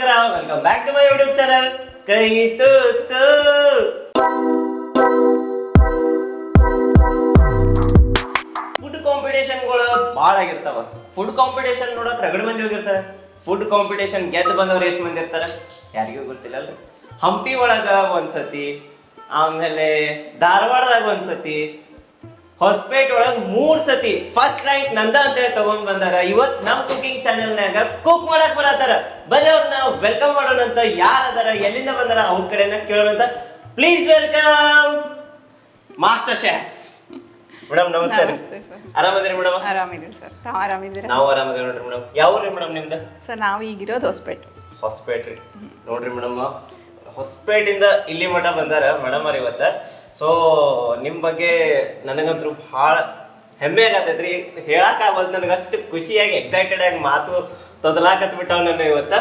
ನಮಸ್ಕಾರ welcome back to my YouTube channel ಕೈ ತೂತು. ಫುಡ್ ಕಾಂಪಿಟೇಷನ್ಗಳು ಭಾಳ ಆಗಿರ್ತಾವ. ಫುಡ್ ಕಾಂಪಿಟೇಷನ್ ನೋಡಕ್ ರಗಡ್ ಮಂದಿ ಹೋಗಿರ್ತಾರೆ. ಫುಡ್ ಕಾಂಪಿಟೇಷನ್ ಗೆದ್ದು ಬಂದವ್ರು ಎಷ್ಟು ಮಂದಿ ಇರ್ತಾರೆ? ಯಾರಿಗೂ ಗೊತ್ತಿಲ್ಲ ಅಲ್ರಿ ಹಂಪಿ ಒಳಗ ಒಂದ್ಸತಿ, ಆಮೇಲೆ ಧಾರವಾಡದಾಗ ಒಂದ್ಸತಿ ಹೊಸಪೇಟ್ ಒಳಗ್ ಮೂರ್ ಸತಿ ಫಸ್ಟ್ ರ್ಯಾಂಕ್ ನಂದ ಅಂತ ಹೇಳಿ ತಗೊಂಡ್ ಬಂದಾರ. ಇವತ್ ನಮ್ ಕುಕಿಂಗ್ ಚಾನೆಲ್ನಾಗ ಕುಕ್ ಮಾಡಕ್ ಬರತ್ತಾರ. ಬನ್ನಿ ಅವ್ರನ್ನ ವೆಲ್ಕಮ್ ಮಾಡೋಣ ಅಂತ ಯಾರ ಅದಾರ ಎಲ್ಲಿಂದ ಬಂದಾರ ಅವ್ರ ಕಡೆನ ಕೇಳೋಣ please welcome master chef madam ನಮಸ್ಕಾರ ಆರಾಮದಿರಿ ಮೇಡಮ್ ಆರಾಮಿದ್ದೀವಿ ಸರ್. ತಾವು ಆರಾಮಿದ್ದೀರಾ ನಾವು ಆರಾಮದೇವಿ ನೋಡ್ರಿ ಮೇಡಮ್ ಯಾವ ಊರಿ ಮೇಡಮ್ ನಿಮ್ದು? ಸರ್ ನಾವು ಈಗಿರೋದು ಹೊಸಪೇಟೆ. ಹೊಸಪೇಟ್ ನೋಡ್ರಿ ಮೇಡಮ್ ಹೊಸಪೇಟಿಂದ ಇಲ್ಲಿ ಮಠ ಬಂದಾರ ಮೇಡಮ್ ಅವ್ರ ಇವತ್ತ. ಸೊ ನಿಮ್ ಬಗ್ಗೆ ನನಗಂತೂ ಭಾಳ ಹೆಮ್ಮೆ ಆಗತೈತ್ರಿ ಹೇಳಕ್ ಆಗೋದು ನನಗೆ ಅಷ್ಟು ಖುಷಿಯಾಗಿ ಎಕ್ಸೈಟೆಡ್ ಆಗಿ ಮಾತು ತೊದಲಾಕತ್ ಬಿಟ್ಟಾವ ನಾನು ಇವತ್ತ.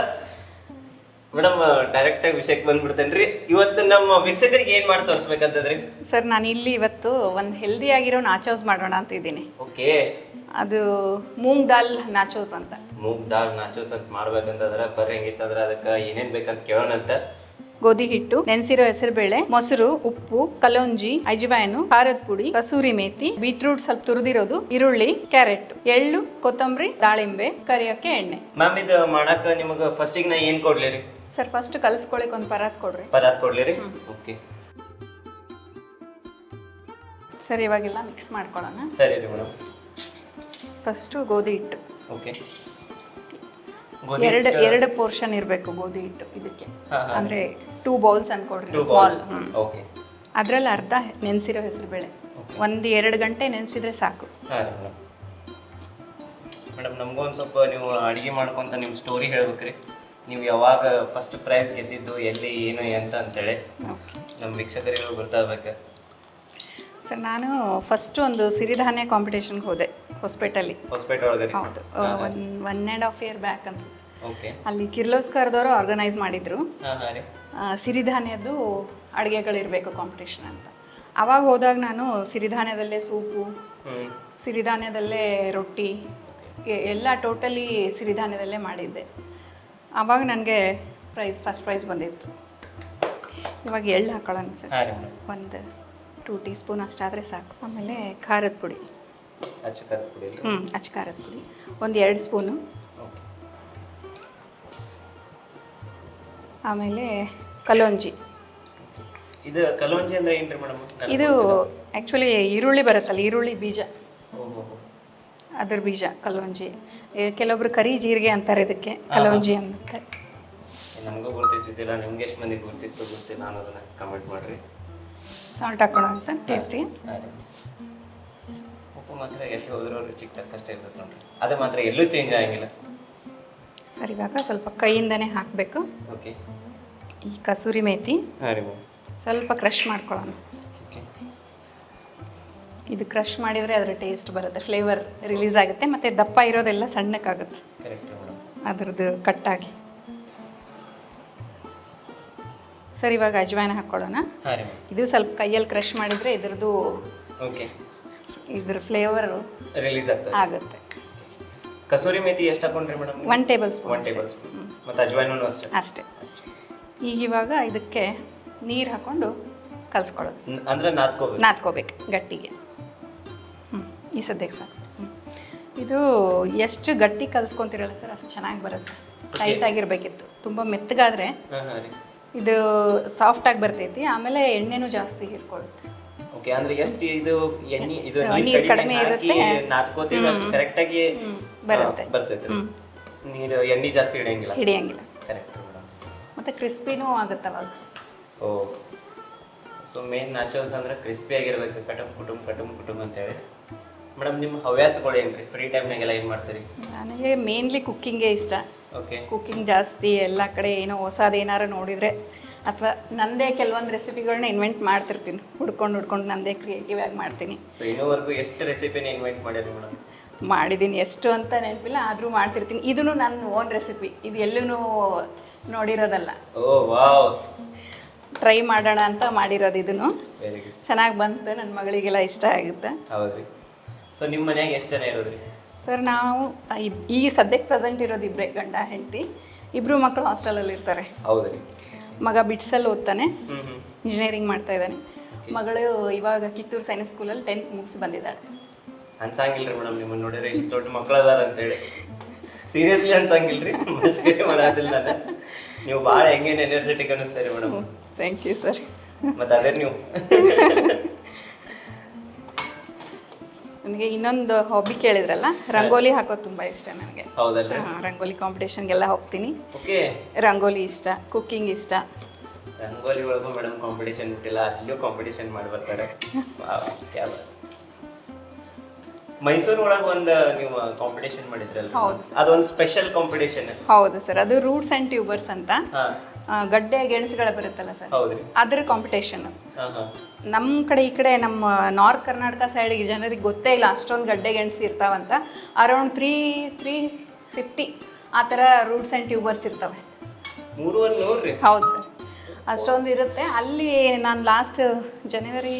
ಮೇಡಮ್ ಡೈರೆಕ್ಟ್ ಆಗಿ ವಿಷಯಕ್ಕೆ ಬಂದ್ಬಿಡ್ತೇನ್ರಿ. ಇವತ್ತು ನಮ್ಮ ವೀಕ್ಷಕರಿಗೆ ಏನ್ ಮಾಡಿ ತೋರಿಸ್ಬೇಕಂತದ್ರಿ? ಸರ್ ನಾನು ಇಲ್ಲಿ ಇವತ್ತು ಒಂದು ಹೆಲ್ದಿ ಆಗಿರೋ ನಾಚೋಸ್ ಮಾಡೋಣ ಅಂತ ಇದ್ದೀನಿ. ಓಕೆ. ಅದು ಮೂಂಗ್ ದಾಲ್ ನಾಚೋಸ್ ಅಂತ. ಮೂಗ್ ದಾಲ್ ನಾಚೋಸ್ ಅಂತ ಮಾಡ್ಬೇಕಂತಂದ್ರೆ ಬರ್ರಿ ಹೆಂಗಿತ್ತಂದ್ರ ಅದಕ್ಕೆ ಏನೇನ್ ಬೇಕಂತ ಕೇಳೋಣಂತ. ಗೋಧಿ ಹಿಟ್ಟು ನೆನೆಸಿರೋ ಹೆಸರುಬೇಳೆ ಮೊಸರು ಉಪ್ಪು ಕಲೋಂಜಿ ಅಜವಾಯನು ಖಾರದ ಪುಡಿ ಕಸೂರಿ ಮೇಥಿ ಬೀಟ್ರೂಟ್ ಸ್ವಲ್ಪ ತುರಿದಿರೋದು ಈರುಳ್ಳಿ ಕ್ಯಾರೆಟ್ ಎಳ್ಳು ಕೊತ್ತಂಬರಿ ದಾಳಿಂಬೆ ಕರಿಯೋಕೆ ಎಣ್ಣೆ. ಮ್ಯಾಮ್ ಇದು ಮಾಡಕ ನಿಮಗೆ ಫಸ್ಟಿಗೆ ನಾ ಏನು ಕೊಡ್ಲಿ ರೀ ಸರ್ ಫಸ್ಟ್ ಕಲಿಸ್ಕೊಳಕ್ ಒಂದು ಪರಾತ್ ಕೊಡ್ರಿ. ಪದಾರ್ಥ ಕೊಡ್ಲಿರಿ? ಓಕೆ. ಸರ್ ಇವಾಗೆಲ್ಲ ಮಿಕ್ಸ್ ಮಾಡ್ಕೊಳ್ಳೋಣ. ಸರಿ ರೀ ಮೇಡಮ್. ಫಸ್ಟು ಗೋಧಿ ಹಿಟ್ಟು. ಓಕೆ. ಎರಡು ಎರಡು ಪೋರ್ಷನ್ ಇರಬೇಕು ಗೋಧಿ ಹಿಟ್ಟು ಇದಕ್ಕೆ. ಹಾ, ಹಾ. ಅಂದ್ರೆ ಟೂ ಬೌಲ್ಸ್ ಅನ್ಕೊಡ್ರಿ ಟೂ ಸ್ಮಾಲ್ ಓಕೆ ಅದ್ರಲ್ಲಿ ಅರ್ಧ ನೆನೆಸಿರೋ ಹೆಸರುಬೇಳೆ ಒಂದು ಎರಡು ಗಂಟೆ ನೆನೆಸಿದ್ರೆ ಸಾಕು. ಮೇಡಮ್. ನಮಗೂ ಒಂದು ಸ್ವಲ್ಪ ನೀವು ಅಡುಗೆ ಮಾಡ್ಕೊಂತ ನಿಮ್ಮ ಸ್ಟೋರಿ ಹೇಳ್ಬೇಕ್ರಿ. ನೀವು ಯಾವಾಗ ಫಸ್ಟ್ ಪ್ರೈಸ್ ಗೆದ್ದಿದ್ದು ಎಲ್ಲಿ ಏನು ಅಂತ ಅಂತೇಳಿ. ನಮ್ಮ ವೀಕ್ಷಕರಿಗೂ ಗೊತ್ತಾಗಬೇಕು. ಸರ್ ನಾನು ಫಸ್ಟ್ ಒಂದು ಸಿರಿಧಾನ್ಯ ಕಾಂಪಿಟೇಷನ್ಗೆ ಹೋದೆ ಹೊಸಪೇಟಲ್ಲಿ ಹೊಸಪೇಟೆ ಹೌದು. One and half year back ಅನ್ಸುತ್ತೆ. ಓಕೆ ಅಲ್ಲಿ ಕಿರ್ಲೋಸ್ಕರ್ದವರು ಆರ್ಗನೈಸ್ ಮಾಡಿದ್ರು. ಸಿರಿಧಾನ್ಯದ್ದು ಅಡುಗೆಗಳಿರಬೇಕು ಕಾಂಪಿಟೇಷನ್ ಅಂತ. ಆವಾಗ ಹೋದಾಗ ನಾನು ಸಿರಿಧಾನ್ಯದಲ್ಲೇ ಸೂಪು ಸಿರಿಧಾನ್ಯದಲ್ಲೇ ರೊಟ್ಟಿ ಎಲ್ಲ ಟೋಟಲಿ ಸಿರಿಧಾನ್ಯದಲ್ಲೇ ಮಾಡಿದ್ದೆ. ಆವಾಗ ನನಗೆ ಪ್ರೈಸ್ ಫಸ್ಟ್ ಪ್ರೈಸ್ ಬಂದಿತ್ತು. ಇವಾಗ ಎಳ್ಳು ಹಾಕೊಳ್ಳೋಣ ಸರ್. ಒಂದು ಟೂ ಟೀ ಸ್ಪೂನ್ ಅಷ್ಟಾದರೆ ಸಾಕು. ಆಮೇಲೆ ಖಾರದ ಪುಡಿ. ಹ್ಞೂ ಅಚ್ಚ ಖಾರದ ಪುಡಿ. ಒಂದು ಎರಡು ಸ್ಪೂನು ಆಮೇಲೆ ಕಲೋಂಜಿ ಇದು ಕಲೋಂಜಿ ಅಂದ್ರೆ ಏನ್ರಿ ಮೇಡಮ್? ಇದು ಆ್ಯಕ್ಚುಲಿ ಈರುಳ್ಳಿ ಬರುತ್ತಲ್ಲ ಈರುಳ್ಳಿ ಬೀಜ. ಅದ್ರ ಬೀಜ ಕಲೋಂಜಿ ಕೆಲವೊಬ್ರು ಕರಿ ಜೀರಿಗೆ ಅಂತಾರೆ ಇದಕ್ಕೆ ಕಲೋಂಜಿ ಅಂತ ನಮಗೂ ಗೊತ್ತಿದ್ದಿಲ್ಲ ನಿಮ್ಗೆ ಎಷ್ಟು ಮಂದಿಗೆ ಗೊತ್ತಿತ್ತು ಗೊತ್ತಿಲ್ಲ ಅದನ್ನ ಕಮೆಂಟ್ ಮಾಡ್ರಿ. ಸಾಲ್ಟ್ ಹಾಕೋಣ ಸರ್ ಟೇಸ್ಟಿಗೆ ಹಾಂ ಉಪ್ಪು ಮಾತ್ರ ಎಲ್ಲಿ ಹೋದ್ರೂ ರುಚಿಗೆ ತಕ್ಕಷ್ಟೇ ಇರ್ತದೆ ನೋಡ್ರಿ. ಅದು ಮಾತ್ರ ಎಲ್ಲೂ ಚೇಂಜ್ ಆಗಂಗಿಲ್ಲ. ಸರ್ ಇವಾಗ ಸ್ವಲ್ಪ ಕೈಯಿಂದನೇ ಹಾಕಬೇಕು. ಓಕೆ. ಈ ಕಸೂರಿ ಮೇಥಿ ಹಾಂ ರೀ ಮ್ಯಾಮ್. ಸ್ವಲ್ಪ ಕ್ರಷ್ ಮಾಡ್ಕೊಳ್ಳೋಣ. ಓಕೆ. ಇದು ಕ್ರಷ್ ಮಾಡಿದರೆ ಅದರ ಟೇಸ್ಟ್ ಬರುತ್ತೆ ಫ್ಲೇವರ್ ರಿಲೀಸ್ ಆಗುತ್ತೆ ಮತ್ತು ದಪ್ಪ ಇರೋದೆಲ್ಲ ಸಣ್ಣಕ್ಕಾಗುತ್ತೆ. ಕರೆಕ್ಟ್ ಮೇಡಮ್ ಅದ್ರದ್ದು ಕಟ್ಟಾಗಿ. ಸರಿ ಇವಾಗ ಅಜ್ವಾನ ಹಾಕ್ಕೊಳ್ಳೋಣ. ಹಾಂ ರೀ ಮ್ಯಾಮ್. ಇದು ಸ್ವಲ್ಪ ಕೈಯಲ್ಲಿ ಕ್ರಷ್ ಮಾಡಿದರೆ ಇದ್ರದ್ದು ಓಕೆ. ಇದ್ರ ಫ್ಲೇವರು ರಿಲೀಸ್ ಆಗ್ತದೆ. ಆಗುತ್ತೆ. ಕಸೂರಿ ಮೇಥಿ ಎಷ್ಟು ಹಾಕೊಂಡ್ರಿ madam? One tablespoon one tablespoon ಮತ್ತು ಅಜ್ವಾಯಿನೂ ಅಷ್ಟೇ? ಅಷ್ಟೇ ಈಗ ಇವಾಗ ಇದಕ್ಕೆ ನೀರು ಹಾಕ್ಕೊಂಡು ಕಲಿಸ್ಕೊಳ್ಳೋದು. ಅಂದರೆ ನಾದ್ಕೋಬೇಕು? ನಾದ್ಕೋಬೇಕು ಗಟ್ಟಿಗೆ. ಹ್ಞೂ ಈ ಸದ್ಯಕ್ಕೆ ಸಾಕು. ಇದು ಎಷ್ಟು ಗಟ್ಟಿ ಕಲಿಸ್ಕೊತಿರಲ್ಲ ಸರ್ ಅಷ್ಟು ಚೆನ್ನಾಗಿ ಬರುತ್ತೆ. ಟೈಟ್ ಆಗಿರಬೇಕಿತ್ತು. ತುಂಬ ಮೆತ್ತಗಾದರೆ ಇದು ಸಾಫ್ಟಾಗಿ ಬರ್ತೈತಿ. ಆಮೇಲೆ ಎಣ್ಣೆನೂ ಜಾಸ್ತಿ ಹೀರ್ಕೊಳ್ಳುತ್ತೆ. ಓಕೆ ಅಂದ್ರೆ ಎಷ್ಟು ಇದು ಎಣ್ಣೆ ಇದು ನೀರು ಕಡಿಮೆ ಹಾಕಿ ಇರುತ್ತೆ. ನಾದ್ಕೋತೀವಿ ಅಷ್ಟು. ಕರೆಕ್ಟ್ ಆಗಿ ಬರುತ್ತೆ. ಬರ್ತೈತೆ ನೀರು ಎಣ್ಣೆ ಜಾಸ್ತಿ ಹಿಡಿಯಂಗಿಲ್ಲ? ಹಿಡಿಯಂಗಿಲ್ಲ. ಕರೆಕ್ಟ್ ಮತ್ತೆ ಕ್ರಿಸ್ಪಿನೂ ಆಗುತ್ತೆ ಅವಾಗ. ಓ ಸೊ ಮೇನ್ ನಾಚೋಸ್ ಅಂದ್ರೆ ಕ್ರಿಸ್ಪಿ ಆಗಿರ್ಬೇಕು. ಕಟಮ್ ಕುಟುಂಬ ಕಟುಂಬ ಕುಟುಂಬ ಅಂತೇಳಿ. ಮೇಡಮ್ ನಿಮ್ಮ ಹವ್ಯಾಸಗಳು ಏನ್ರಿ? ಫ್ರೀ ಟೈಮ್ನಾಗೆಲ್ಲ ಏನು ಮಾಡ್ತೀರಿ? ನನಗೆ ಮೇನ್ಲಿ ಕುಕ್ಕಿಂಗೇ ಇಷ್ಟ. ಓಕೆ ಕುಕ್ಕಿಂಗ್ ಜಾಸ್ತಿ ಎಲ್ಲ ಕಡೆ ಏನೋ ಹೊಸದು ಏನಾರು ನೋಡಿದರೆ ಅಥವಾ ನಂದೇ ಕೆಲವೊಂದು ರೆಸಿಪಿಗಳನ್ನ ಇನ್ವೆಂಟ್ ಮಾಡ್ತಿರ್ತೀನಿ. ಹುಡ್ಕೊಂಡು ಹುಡ್ಕೊಂಡು ನಂದೇ ಕ್ರಿಯೇಟಿವ್ ಆಗಿ ಮಾಡ್ತೀನಿ. ಸೊ ಇನ್ನೂವರೆಗೂ ಎಷ್ಟು ರೆಸಿಪಿನ ಇನ್ವೆಂಟ್ ಮಾಡಿದ್ರಿ ಮೇಡಮ್? ಮಾಡಿದ್ದೀನಿ ಎಷ್ಟು ಅಂತ ನೆನಪಿಲ್ಲ ಆದರೂ ಮಾಡ್ತಿರ್ತೀನಿ. ಇದೂ ನನ್ನ ಓನ್ ರೆಸಿಪಿ ಇದು ಎಲ್ಲೂ ನೋಡಿರೋದಲ್ಲ. ಓ ವಾವ್. ಟ್ರೈ ಮಾಡೋಣ ಅಂತ ಮಾಡಿರೋದು ಇದನ್ನು ವೆರಿ ಗುಡ್ ಚೆನ್ನಾಗಿ ಬಂತು. ನನ್ನ ಮಗಳಿಗೆಲ್ಲ ಇಷ್ಟ ಆಗುತ್ತೆ. ಹೌದ್ರಿ. ಸೊ ನಿಮ್ಮ ಮನ್ಯಾಗ ಎಷ್ಟು ಜನ ಇರೋದ್ರಿ? ಸರ್ ನಾವು ಈ- ಸದ್ಯಕ್ಕೆ ಪ್ರೆಸೆಂಟ್ ಇರೋದು ಇಬ್ಬರೇ ಗಂಡ ಹೆಂಡತಿ. ಇಬ್ಬರು ಮಕ್ಕಳು ಹಾಸ್ಟೆಲಲ್ಲಿ ಇರ್ತಾರೆ. ಹೌದ್ರಿ. ಮಗ ಬಿಟ್ಸಲ್ಲಿ ಓದ್ತಾನೆ. ಇಂಜಿನಿಯರಿಂಗ್ ಮಾಡ್ತಾ ಇದ್ದಾನೆ. ಮಗಳು ಇವಾಗ ಕಿತ್ತೂರು ಸೈನ್ಸ್ ಸ್ಕೂಲಲ್ಲಿ ಟೆಂತ್ ಮುಗಿಸಿ ಬಂದಿದ್ದಾಳೆ. ಅನ್ಸಂಗಿಲ್ರಿ ಮೇಡಮ್ ನಿಮ್ಮನ್ನ ನೋಡಿದ್ರೆ ಇಷ್ಟು ದೊಡ್ಡ ಮಕ್ಳು ಅದಾರ ಅಂತೇಳಿ. ಸೀರಿಯಸ್ಲಿ ಅನ್ಸಂಗಿಲ್ರಿ? ಮಸ್ಕೇ ಮಾಡೋದಿಲ್ಲ ನೀವು ಭಾಳ ಹೆಂಗೇನು ಎನರ್ಜೆಟಿಕ್ ಅನ್ನಿಸ್ತಾರೆ ಮೇಡಮ್. ಥ್ಯಾಂಕ್ ಯು ಸರ್ ಮತ್ತೆ ಅದೇ ನೀವು. ನನಗೆ ಇನ್ನೊಂದು ಹಾಬಿ ಕೇಳಿದ್ರಲ್ಲ ರಂಗೋಲಿ ಹಾಕೋದು ತುಂಬ ಇಷ್ಟ ನನಗೆ. ಹೌದಲ್ರಿ? ಹಾ, ರಂಗೋಲಿ ಕಾಂಪಿಟೇಷನ್ಗೆಲ್ಲ ಹೋಗ್ತೀನಿ. ಓಕೆ. ರಂಗೋಲಿ ಇಷ್ಟ ಕುಕ್ಕಿಂಗ್ ಇಷ್ಟ. ರಂಗೋಲಿ ಒಳಗೂ ಮೇಡಮ್ ಕಾಂಪಿಟೇಷನ್ ಬಿಟ್ಟಿಲ್ಲ ಅಲ್ಲೂ ಕಾಂಪಿಟೇಷನ್ ಮಾಡಿ ಬರ್ತಾರೆ. ವಾವ್, ಕ್ಯಾ ಬಾತ್. ಮೈಸೂರು ಒಳಗೆ ಒಂದು ನೀವು ಕಾಂಪಿಟೇಷನ್ ಮಾಡಿದ್ರಲ್ಲ ಹೌದು ಅದೊಂದು ಸ್ಪೆಷಲ್ ಕಾಂಪಿಟೇಷನ್ ಹೌದು ಸರ್ ಅದು ರೂಟ್ಸ್ ಆ್ಯಂಡ್ ಟ್ಯೂಬರ್ಸ್ ಅಂತ. ಹಾ. ಗಡ್ಡೆ ಗೆಣಸುಗಳು ಬರುತ್ತಲ್ಲ ಸರ್? ಹೌದ್ರಿ. ಅದ್ರ ಕಾಂಪಿಟೇಷನ್ ನಮ್ಮ ಕಡೆ ಈ ಕಡೆ ನಮ್ಮ ನಾರ್ತ್ ಕರ್ನಾಟಕ ಸೈಡಿಗೆ ಜನರಿಗೆ ಗೊತ್ತೇ ಇಲ್ಲ ಅಷ್ಟೊಂದು ಗಡ್ಡೆ ಗೆಣಸು ಇರ್ತಾವಂತ. ಅರೌಂಡ್ ತ್ರೀ ತ್ರೀ ಫಿಫ್ಟಿ ಆ ಥರ ರೂಟ್ಸ್ ಆ್ಯಂಡ್ ಟ್ಯೂಬರ್ಸ್ ಇರ್ತವೆ. ಹೌದು ಸರ್. ಅಷ್ಟೊಂದು ಇರುತ್ತೆ. ಅಲ್ಲಿ ನಾನು ಲಾಸ್ಟ್ ಜನವರಿ